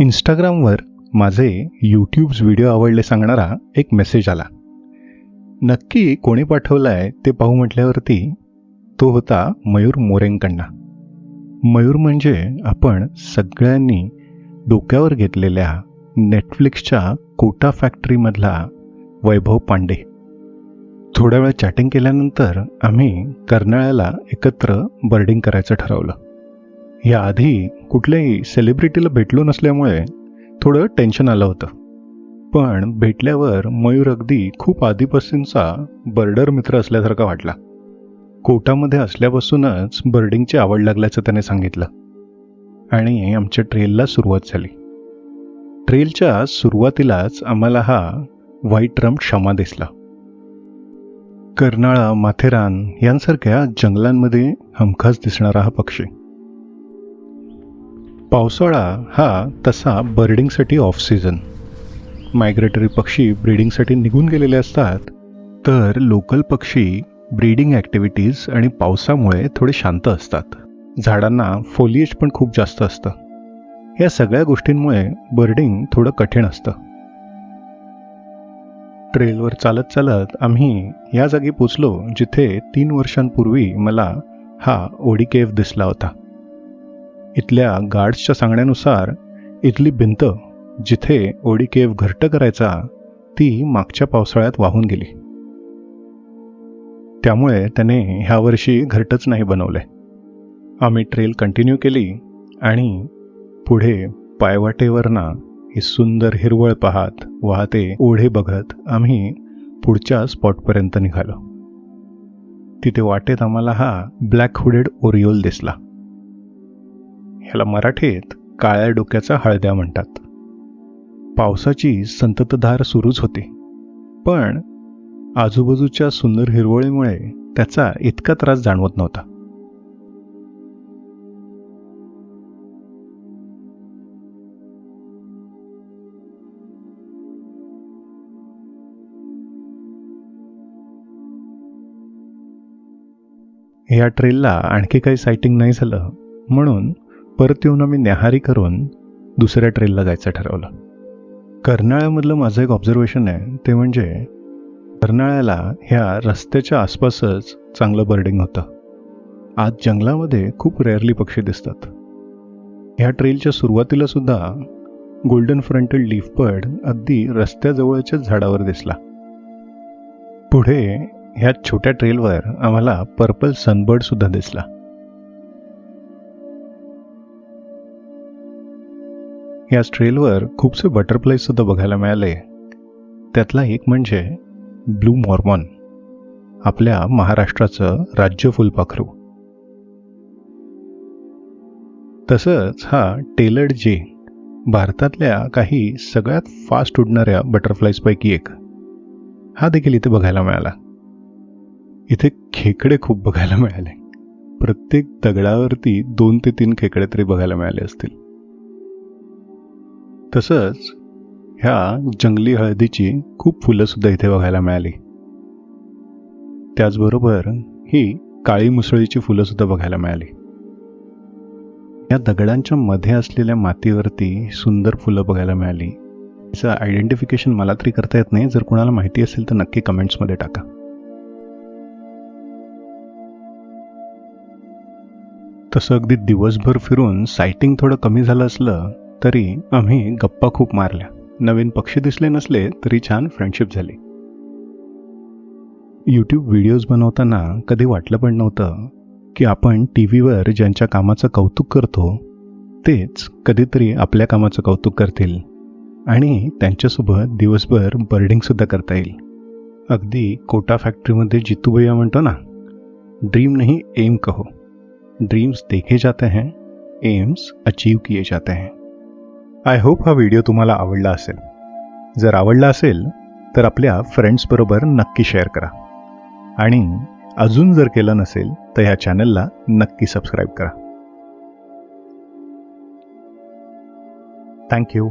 इंस्टाग्रामवर माझे YouTubes video आवडले सांगणारा एक मेसेज आला. नक्की कोणी पाठवला आहे ते पाहू म्हटल्यावरती तो होता मयूर मोरेंकडनं मयूर म्हणजे आपण सगळ्यांनी डोक्यावर घेतलेल्या नेटफ्लिक्सच्या कोटा फॅक्टरीमधला वैभव पांडे. थोड्या वेळ चॅटिंग केल्यानंतर आम्ही कर्नाळ्याला एकत्र बर्डिंग करायचं ठरवलं. याआधी कुठल्याही सेलिब्रिटीला भेटलो नसल्यामुळे थोडं टेन्शन आलं होतं. पण भेटल्यावर मयूर अगदी खूप आधीपासूनचा बर्डर मित्र असल्यासारखा वाटला. कोटामध्ये असल्यापासूनच बर्डिंगची आवड लागल्याचं त्याने सांगितलं. आणि आमच्या ट्रेलला सुरुवात झाली. ट्रेलच्या सुरुवातीलाच आम्हाला हा व्हाईट रम क्षमा दिसला. कर्नाळा माथेरान यांसारख्या जंगलांमध्ये हमखास दिसणारा हा पक्षी. पावसाळा हा तसा बर्डिंगसाठी ऑफ सीझन मायग्रेटरी पक्षी ब्रीडिंगसाठी निघून गेलेले असतात तर लोकल पक्षी ब्रीडिंग ॲक्टिव्हिटीज आणि पावसामुळे थोडे शांत असतात. झाडांना फोलिएज पण खूप जास्त असतं. या सगळ्या गोष्टींमुळे बर्डिंग थोडं कठीण असतं. ट्रेलवर चालत चालत आम्ही या जागी पोचलो जिथे तीन वर्षांपूर्वी मला हा ओडी केव्ह दिसला होता. इथल्या गार्ड्सच्या सांगण्यानुसार इथली भिंत जिथे ओडी केव घरट करायचा ती मागच्या पावसाळ्यात वाहून गेली. त्यामुळे त्याने ह्या वर्षी घरटच नाही बनवलंय आम्ही ट्रेल कंटिन्यू केली आणि पुढे पायवाटेवरना ही सुंदर हिरवळ पाहत वाहते ओढे बघत आम्ही पुढच्या स्पॉटपर्यंत निघालो. तिथे वाटेत आम्हाला हा ब्लॅक हुडेड ओरिओल दिसला. ह्याला मराठीत काळ्या डोक्याचा हळद्या म्हणतात. पावसाची संततधार सुरूच होती. पण आजूबाजूच्या सुंदर हिरवळीमुळे त्याचा इतका त्रास जाणवत नव्हता. या ट्रेलला आणखी काही सायटिंग नाही झालं म्हणून परत येऊन आम्ही न्याहारी करून दुसऱ्या ट्रेलला जायचं ठरवलं. कर्नाळ्यामधलं माझं एक ऑब्झर्वेशन आहे ते म्हणजे कर्नाळ्याला ह्या रस्त्याच्या आसपासच चांगलं बर्डिंग होतं. आज जंगलामध्ये खूप रेअरली पक्षी दिसतात. ह्या ट्रेलच्या सुरुवातीला सुद्धा गोल्डन फ्रंटल लीफ बर्ड अगदी रस्त्याजवळच्याच झाडावर दिसला. पुढे ह्या छोट्या ट्रेलवर आम्हाला पर्पल सनबर्ड सुद्धा दिसला. या ट्रेलवर खूपसे बटरफ्लायसुद्धा बघायला मिळाले. त्यातला एक म्हणजे ब्लू मॉर्मॉन आपल्या महाराष्ट्राचं राज्य फुलपाखरू. तसंच हा टेलर्ड जे भारतातल्या काही सगळ्यात फास्ट उडणाऱ्या बटरफ्लायजपैकी एक. हा देखील इथे बघायला मिळाला. इथे खेकडे खूप बघायला मिळाले. प्रत्येक दगडावरती दोन ते तीन खेकडे तरी बघायला मिळाले असतील. तसंच ह्या जंगली हळदीची खूप फुलं सुद्धा इथे बघायला मिळाली. त्याचबरोबर ही काळी मुसळीची फुलं सुद्धा बघायला मिळाली. या दगडांच्या मध्ये असलेल्या मातीवरती सुंदर फुलं बघायला मिळाली. याचं आयडेंटिफिकेशन मला तरी करता येत नाही. जर कुणाला माहिती असेल तर नक्की कमेंट्समध्ये टाका. तसं अगदी दिवसभर फिरून सायटिंग थोडं कमी झालं असलं तरी आम्ही गप्पा खूप मारल्या. नवीन पक्षी दिसले नसले तरी छान फ्रेंडशिप झाली. यूट्यूब व्हिडिओज बनवताना कधी वाटलं पण नव्हतं की आपण टी व्हीवर ज्यांच्या कामाचं कौतुक करतो तेच कधीतरी आपल्या कामाचं कौतुक करतील आणि त्यांच्यासोबत दिवसभर बर्डिंगसुद्धा करता येईल. अगदी कोटा फॅक्टरीमध्ये जितू भैया म्हणतो ना ड्रीम नाही एम कहो. ड्रीम्स देखे जाते हैं एम्स अचीव किए जाते हैं. आय होप हा व्हिडिओ तुम्हाला आवडला असेल. जर आवडला असेल तर आपल्या फ्रेंड्सबरोबर नक्की शेअर करा. आणि अजून जर केलं नसेल तर ह्या चॅनलला नक्की सबस्क्राईब करा. थँक्यू